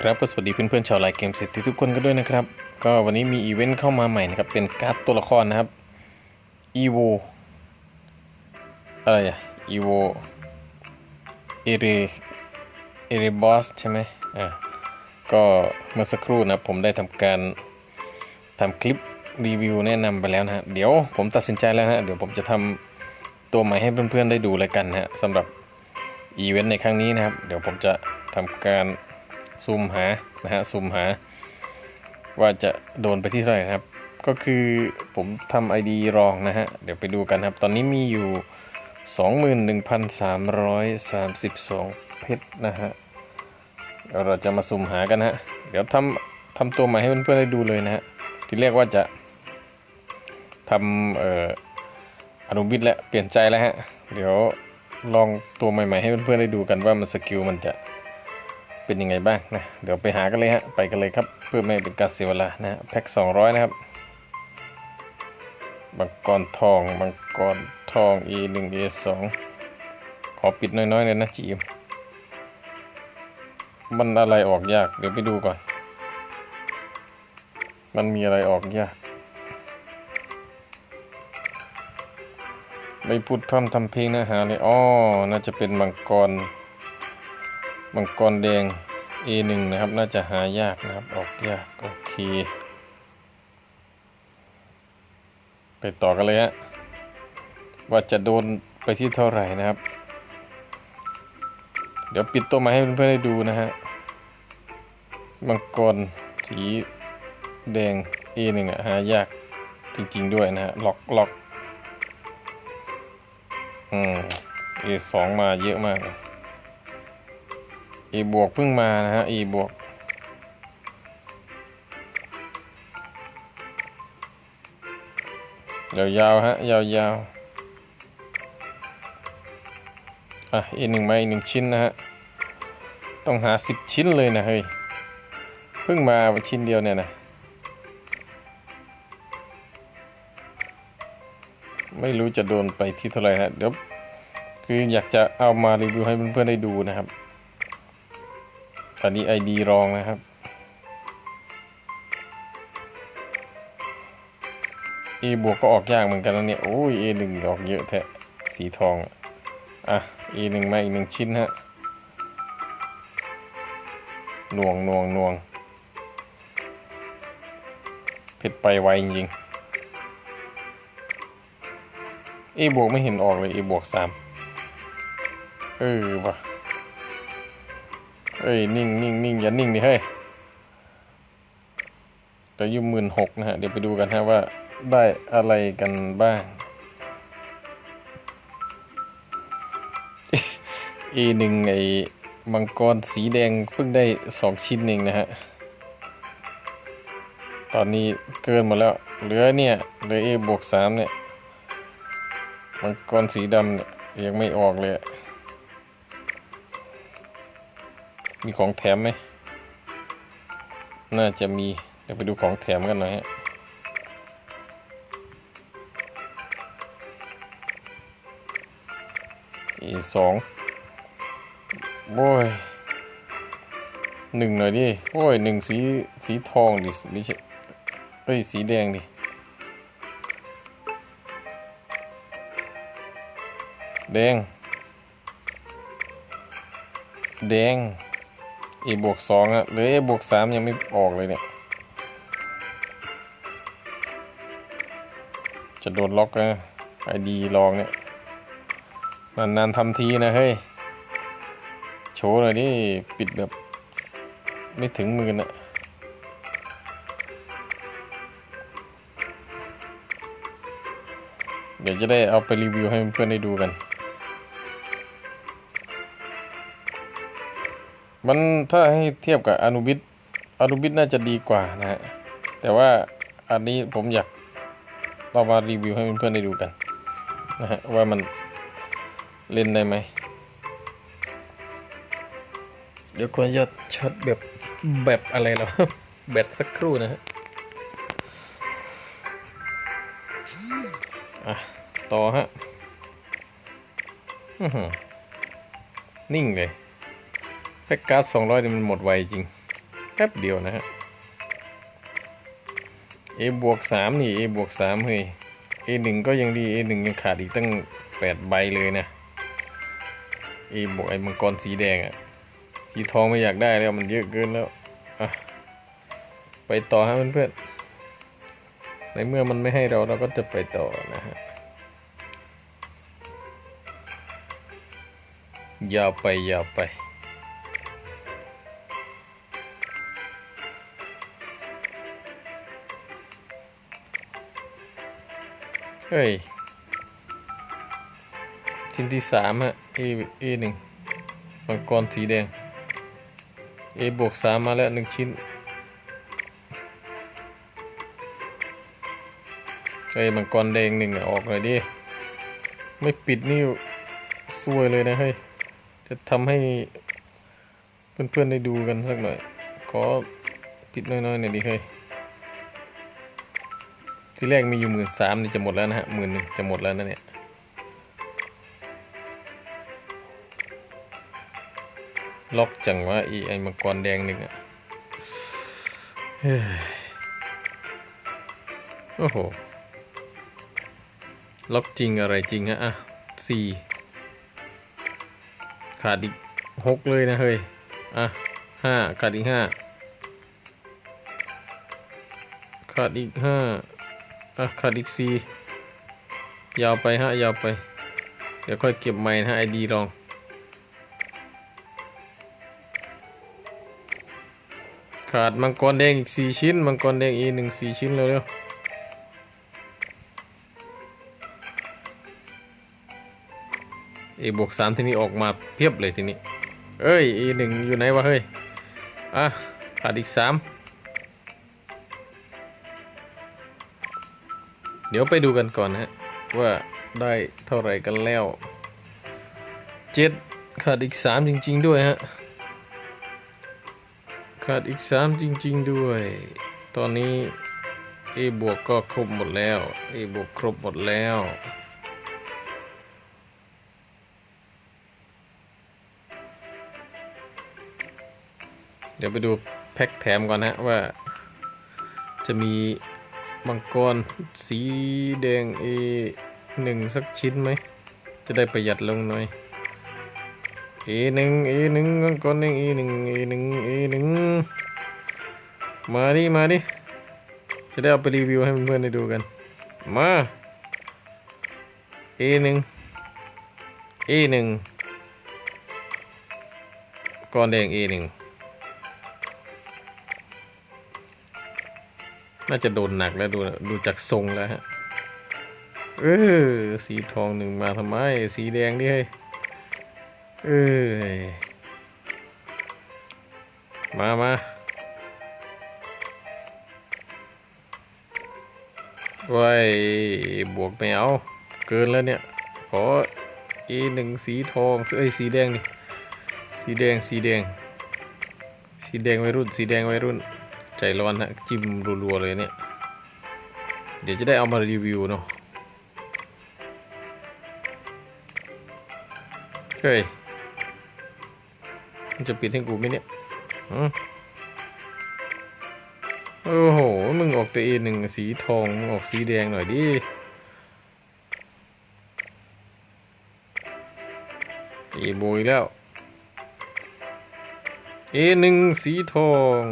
ครับก็สวัสดีเพื่อนๆชาวไลน์เกมเสร็จทุกคนกันด้วยนะครับ ก็วันนี้มีอีเวนต์เข้ามาใหม่นะครับ เป็นการ์ดตัวละครนะครับ evo อะไรอะ evo เอเรเอเรบอสใช่ไหมอ่าก็เมื่อสักครู่นะผมได้ทำการทำคลิปรีวิวแนะนำไปแล้วนะฮะเดี๋ยวผมตัดสินใจแล้วนะฮะเดี๋ยวผมจะทำตัวใหม่ให้เพื่อนๆได้ดูเลยกันนะฮะสำหรับอีเวนต์ในครั้งนี้นะครับ เดี๋ยวผมจะทำการ ซูมหานะฮะซูมหา ว่าจะโดนไปที่เท่าไหร่ครับ ก็คือผมทำ ID รองนะฮะ เดี๋ยวไปดูกันครับ ตอนนี้มีอยู่ 21,332 เพชรนะฮะเดี๋ยวเราจะมาสุ่มหากันฮะ เดี๋ยวทำทำตัวใหม่ให้เพื่อนๆได้ดูเลยนะฮะ ที่เรียกว่าจะทำเอ่ออนุบิตแล้วเปลี่ยนใจแล้วฮะ เดี๋ยวลองตัวใหม่ ๆ ให้เพื่อนๆได้ดูกันว่ามันสกิลมันจะ เป็นยังไงบ้างนะเดี๋ยวไปหากันเลยฮะไปกันเลยครับเพื่อไม่ให้เป็นการเสียเวลานะฮะแพ็ค200 นะครับมังกรทองมังกรทอง e 1 e 2ขอปิดน้อยๆเลยนะจีมมันอะไรออกยาก เดี๋ยวไปดูก่อน มันมีอะไรออกยาก ไม่พูดท่อนทำเพลงเนื้อหาเลยอ๋อน่าจะเป็นมังกร มังกรแดง A1 นะครับ น่าจะหายากนะครับ ออกยาก โอเค ไปต่อกันเลยฮะ ว่าจะโดนไปที่เท่าไหร่นะครับ เดี๋ยวปิดตัวมาให้เพื่อนๆได้ดูนะฮะ มังกรสีแดง A1 อะหายากจริงๆด้วยนะฮะ ล็อกล็อกอืม A2 มาเยอะมากเลย E บวกเพิ่งมานะฮะ E บวกยาวๆฮะยาวๆอะอีกหนึ่งมาอีกหนึ่งชิ้นนะฮะต้องหาสิบชิ้นเลยนะเฮ้ยเพิ่งมาชิ้นเดียวเนี่ยนะไม่รู้จะโดนไปที่เท่าไหร่นะเดี๋ยวคืออยากจะเอามารีวิวให้เพื่อนๆได้ดูนะครับ อนนี้ ID รองนะครับ E บวกก็ออกยากเหมือนกันแล้วเนี่ย โอ้ย A หนึ่งออกเยอะแท้สีทองอะอะ E หนึ่งมาอีกหนึ่งชิ้นฮะหน่วงหน่วงหน่วงเพชรไปไวจริงๆ E บวกไม่เห็นออกเลย E บวกสามเออว่ะ เอ้ยนิ่งนิ่งนิ่งอย่านิ่งดิเฮ้ยแต่อยุ่หมื่นหกนะฮะ เดี๋ยวไปดูกันฮะว่าได้อะไรกันบ้าง E หนึ่งไอ้มังกรสีแดงเพิ่งได้สองชิ้นเองนะฮะ ตอนนี้เกินหมดแล้ว เหลือเนี่ย เหลือ A บวกสามเนี่ย มังกรสีดำเนี่ย ยังไม่ออกเลยอะ มีของแถมไหม น่าจะมี เดี๋ยวไปดูของแถมกันหน่อยฮะอีสองโว้ยหนึ่งหน่อยดิ โอ้ยหนึ่งสีสีทองดิไม่ใช่เอ้ย สีแดงดิ แดง แดง A บวกสองอะหรือ A บวกสามยังไม่ออกเลยเนี่ย จะโดนล็อกนะไอดีลองเนี่ย นานๆทำทีนะเฮ้ย โชว์หน่อยดิปิดแบบ ไม่ถึงมือน่ะเดี๋ยวจะได้เอาไปรีวิวให้เพื่อนได้ดูกัน มันถ้าให้เทียบกับอนุบิตอนุบิตน่าจะดีกว่านะฮะ แต่ว่าอันนี้ผมอยากเรามารีวิวให้เพื่อนๆได้ดูกันนะฮะว่ามันเล่นได้ไหม เดี๋ยวควรจะช็อตแบบแบบอะไรแล้วแบตสักครู่นะฮะอะต่อฮะอื้อหือนิ่งเลย แพ็กการ์ดสองร้อยนี่มันหมดไวจริงแป๊บเดียวนะฮะ a บวกสามนี่ a บวกสามเฮ้ย a หนึ่งก็ยังดี a หนึ่งยังขาดอีกตั้งแปดใบเลยนะ a บวกไอ้มังกรสีแดงอะสีทองไม่อยากได้แล้วมันเยอะเกินแล้วอะไปต่อฮะเพื่อนๆในเมื่อมันไม่ให้เราเราก็จะไปต่อนะฮะยาวไปยาวไป เฮ้ยชิ้นที่สามฮะ A A หนึ่งมังกรสีแดง A บวกสามมาแล้วหนึ่งชิ้นเฮ้ยมังกรแดงหนึ่งอะออกเลยดิ ไม่ปิดนี่ซวยเลยนะเฮ้ย จะทำให้เพื่อนๆได้ดูกันสักหน่อย ขอปิดน้อยๆหน่อยดิเฮ้ย ที่แรกมีอยู่หมื่นสามนี่จะหมดแล้วนะฮะหมื่นหนึ่งจะหมดแล้วนะเนี่ยล็อกจังว่าอีไอมังกรแดงหนึ่งอะโอ้โห ล็อกจริงอะไรจริงฮะอะสี่ขาดอีกหกเลยนะเฮ้ย อะห้าขาดอีกห้าขาดอีกห้า อะขาดอีกสี่ยาวไปฮะยาวไป เดี๋ยวค่อยเก็บใหม่นะฮะไอดีลอง ขาดมังกรแดงอีกสี่ชิ้น มังกรแดงอีหนึ่งสี่ชิ้นเร็วๆเอบวกสามทีนี้ออกมาเพียบเลยทีนี้ เอ้ยเอหนึ่งอยู่ไหนวะเฮ้ย อะขาดอีกสาม เดี๋ยวไปดูกันก่อนนะฮะว่าได้เท่าไหร่กันแล้วเจ็ดขาดอีกสามจริง ๆ ด้วยฮะขาดอีกสามจริง ๆ ด้วย ตอนนี้ A บวกก็ครบหมดแล้ว A บวกครบหมดแล้วเดี๋ยวไปดูแพ็คแถมก่อนนะว่าจะมี มังกรสีแดง A หนึ่งสักชิ้นไหม จะได้ประหยัดลงหน่อย A หนึ่ง A หนึ่งมังกรแดง A หนึ่ง A หนึ่ง A หนึ่งมาดิ มาดิ จะได้เอาไปรีวิวให้เพื่อนๆได้ดูกัน มา A หนึ่ง A หนึ่งก้อนแดง A หนึ่ง น่าจะโดนหนักแล้วดูดูจากทรงแล้วฮะ เออ สีทองหนึ่งมาทำไม สีแดงดิเฮ้ยเออมามาว้ยบวกไม่เอาเกินแล้วเนี่ย ขอ A หนึ่งสีทองเอ้ยสีแดงดิสีแดงสีแดง สีแดงวัยรุ่น สีแดงวัยรุ่น ใจร้อนฮะจิ้มรัวๆเลยเนี่ย เดี๋ยวจะได้เอามารีวิวเนาะเฮ้ยมันจะปิดให้กูไหมเนี่ยอืมโอ้โห มึงออกตัวเอหนึ่งสีทองมึงออกสีแดงหน่อยดิเอโบยแล้วเอหนึ่งสีทอง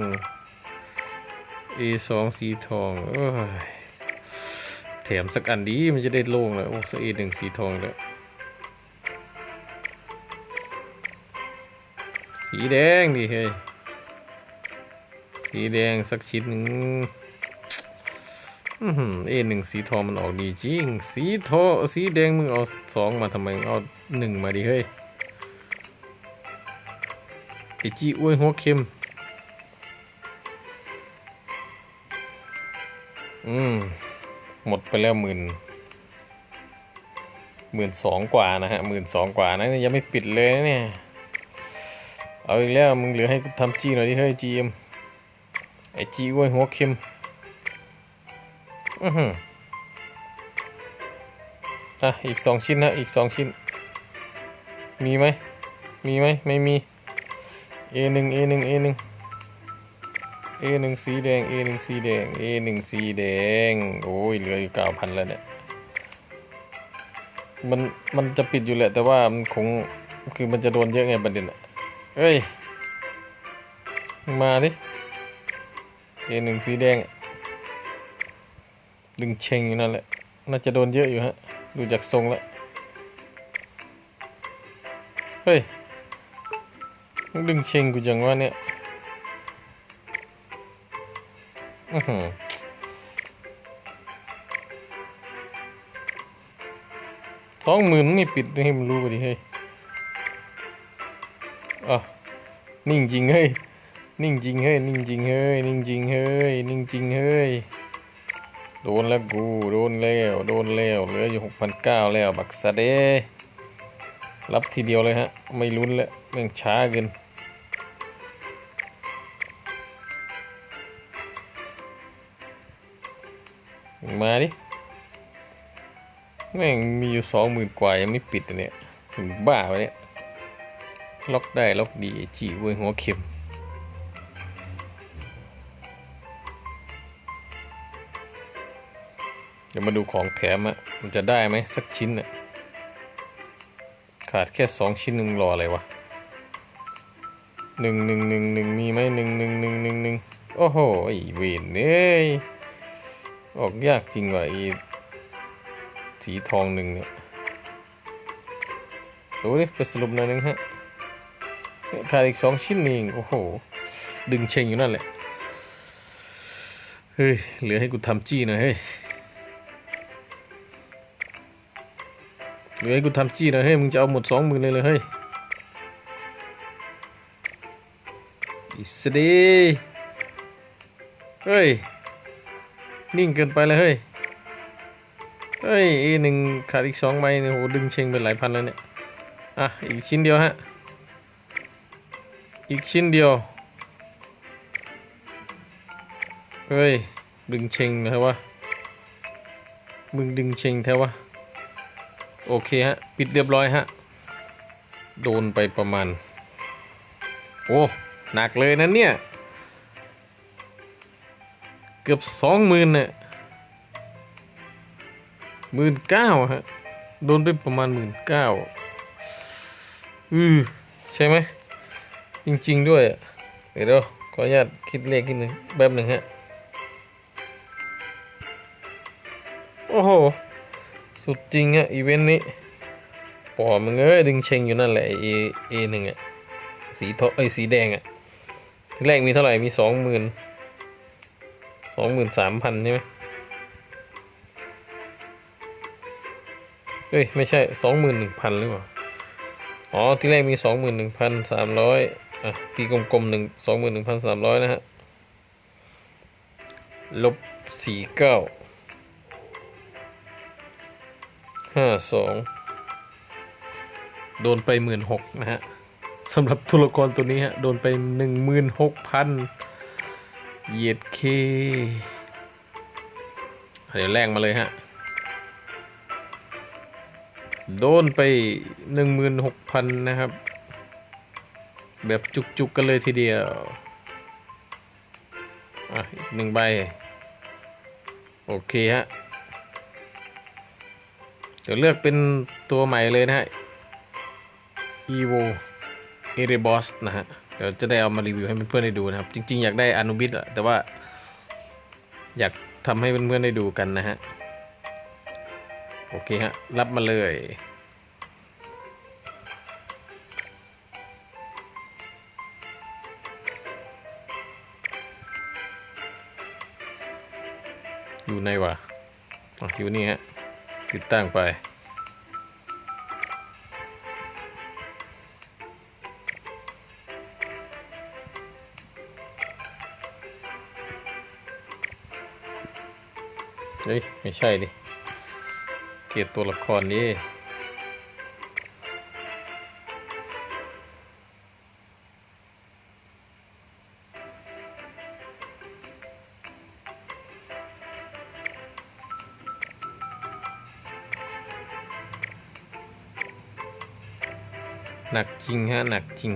A สองสีทองเอ้ยแถมสักอันดีมันจะได้โล่งเลยโอ้สัก A หนึ่งสีทองแล้วสีแดงดิเฮ้ยสีแดงสักชิ้นหนึ่งอือหนึ่งสีทองมันออกดีจริง สีทองสีแดงมึงเอาสองมาทำไมเอาหนึ่งมาดิเฮ้ยไอจีอ้วยหัวเข็ม อืม หมดไปแล้วหมื่นหมื่นสองกว่านะฮะหมื่นสองกว่านะยังไม่ปิดเลยเนี่ย เอาอีกแล้วมึงเหลือให้ทำจีหน่อยดิเฮ้ยจีเอ็มไอจีอ้วยหัวเข็มอือหืออะอีกสองชิ้นนะอีกสองชิ้น มีไหมมีไหมไม่มี A หนึ่ A หนึ่งสีแดง A หนึ่งสีแดง A หนึ่งสีแดง โอ้ยเหลืออยู่เก้าพันแล้วเนี่ย มัน มันจะปิดอยู่แหละ แต่ว่ามันคง คือมันจะโดนเยอะไงประเด็นอะเอ้ย มาดิ A หนึ่งสีแดง ดึงเชงอยู่นั่นแหละ น่าจะโดนเยอะอยู่ฮะ ดูจากทรงแล้ว เฮ้ย ดึงเชงกูจังวะเนี่ย สองหมื่นไม่ปิดให้มันรู้ไปดิเฮ้ยอะนิ่งจริงเฮ้ย นิ่งจริงเฮ้ย นิ่งจริงเฮ้ย นิ่งจริงเฮ้ย นิ่งจริงเฮ้ย โดนแล้วกู โดนแล้ว โดนแล้ว เหลืออยู่หกพันเก้าแล้ว บักสะเดรับทีเดียวเลยฮะ ไม่ลุ้นแล้วเรื่องช้าเกิน มาดิแม่งมีอยู่สองหมื่นกว่ายังไม่ปิดอะเนี่ยถึงบ้าไปเนี่ยล็อกได้ล็อกดีจีเว้ยหัวเข็มเดี๋ยวมาดูของแถมอะมันจะได้ไหมสักชิ้นอะขาดแค่สองชิ้นหนึ่งรออะไรวะหนึ่งหนึ่งหนึ่งหนึ่งมีไหมหนึ่งหนึ่งหนึ่งหนึ่งหนึ่งโอ้โหไอ้เวนเอ้ย ออกยากจริงว่ะอ้สีทองหนึ่งเนี่ยดูดิไปสรุปหน่อยหนึงฮะขาดอีกสองชิ้นนี่เองโอ้โห ดึงเชงอยู่นั่นแหละ เฮ้ย เหลือให้กูทำจี้หน่อยเฮ้ยเหลือให้กูทำจี้หน่อยเฮ้ย มึงจะเอาหมดสองหมื่นเลยเลยเฮ้ยอิสดีเฮ้ย นิ่งเกินไปเลยเฮ้ย เฮ้ยอีหนึ่งขาดอีกสองใบเนี่ยโหดึงเชงไปหลายพันแล้วเนี่ย อะ อีกชิ้นเดียวฮะ อีกชิ้นเดียว เฮ้ย ดึงเชงนะวะ มึงดึงเชงแท้วะ โอเคฮะ ปิดเรียบร้อยฮะ โดนไปประมาณ โอ้ หนักเลยนะเนี่ย เกือบสองหมื่นเนี่ยหมื่นเก้าฮะ โดนไปประมาณหมื่นเก้าอือใช่ไหม จริง ๆ ด้วย เดี๋ยวขออนุญาตคิดเลขนิดหนึ่งแบบหนึ่งฮะ โอ้โห สุดจริงอะอีเวนต์นี้ปอมึงเอ้ยดึงเชงอยู่นั่นแหละเอเอหนึ่งอะสีทองเอสีแดงอะทีแรกมีเท่าไหร่มีสองหมื่น สองหมื่นสามพันใช่ไหมเอ้ย ไม่ใช่สองหมื่นหนึ่งพันหรือเปล่า อ๋อ ที่แรกมีสองหมื่นหนึ่งพันสามร้อยอะ ตีกลมๆหนึ่งสองหมื่นหนึ่งพันสามร้อยนะฮะ ลบสี่เก้าห้าสองโดนไปหมื่นหกนะฮะสำหรับตัวละครตัวนี้ฮะ โดนไปหนึ่งหมื่นหกพัน เหยียดเค เดี๋ยวแรงมาเลยฮะ โดนไปหนึ่งหมื่นหกพันนะครับ แบบจุกๆกันเลยทีเดียว อะ อีกหนึ่งใบ โอเคฮะ เดี๋ยวเลือกเป็นตัวใหม่เลยนะฮะ evo e r e b o s นะฮะ เดี๋ยวจะได้เอามารีวิวให้เพื่อนๆได้ดูนะครับ จริง ๆ อยากได้อนุบิสอะแต่ว่า อยากทำให้เพื่อนๆได้ดูกันนะฮะ โอเคฮะ รับมาเลย อยู่ในวะอะอยู่นี่ฮะ ติดตั้งไป เฮ้ย ไม่ใช่ดิ เกียตัวละครนี้หนักจริงฮะ หนักจริง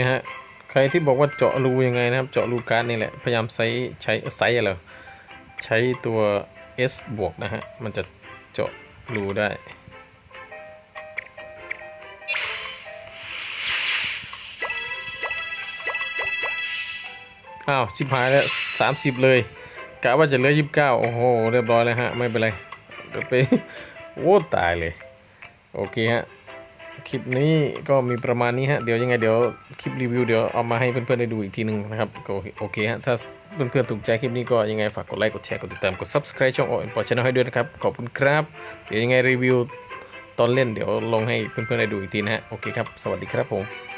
เนี่ยฮะใครที่บอกว่าเจาะรูยังไงนะครับ เจาะรูการ์ดนี่แหละพยายามใช้ใช้ไซส์อะไรใช้ตัว S บวกนะฮะมันจะเจาะรูได้อ้าวชิบหายแล้วสามสิบเลยกะว่าจะเหลือยี่สิบเก้าโอ้โห เรียบร้อยแล้วฮะ ไม่เป็นไรเดี๋ยวไปโอ้ตายเลย โอเคฮะ คลิปนี้ก็มีประมาณนี้ฮะ เดี๋ยวยังไงเดี๋ยวคลิปรีวิวเดี๋ยวเอามาให้เพื่อนๆได้ดูอีกทีหนึ่งนะครับก็โอเคฮะ ถ้าเพื่อนๆถูกใจคลิปนี้ก็ยังไงฝากกดไลค์ กดแชร์ กดติดตาม กด subscribe ช่องโอเอ็นพอชแนลให้ด้วยนะครับ ขอบคุณครับ เดี๋ยวยังไงรีวิวตอนเล่นเดี๋ยวลงให้เพื่อนๆได้ดูอีกทีนะฮะ โอเคครับ สวัสดีครับผม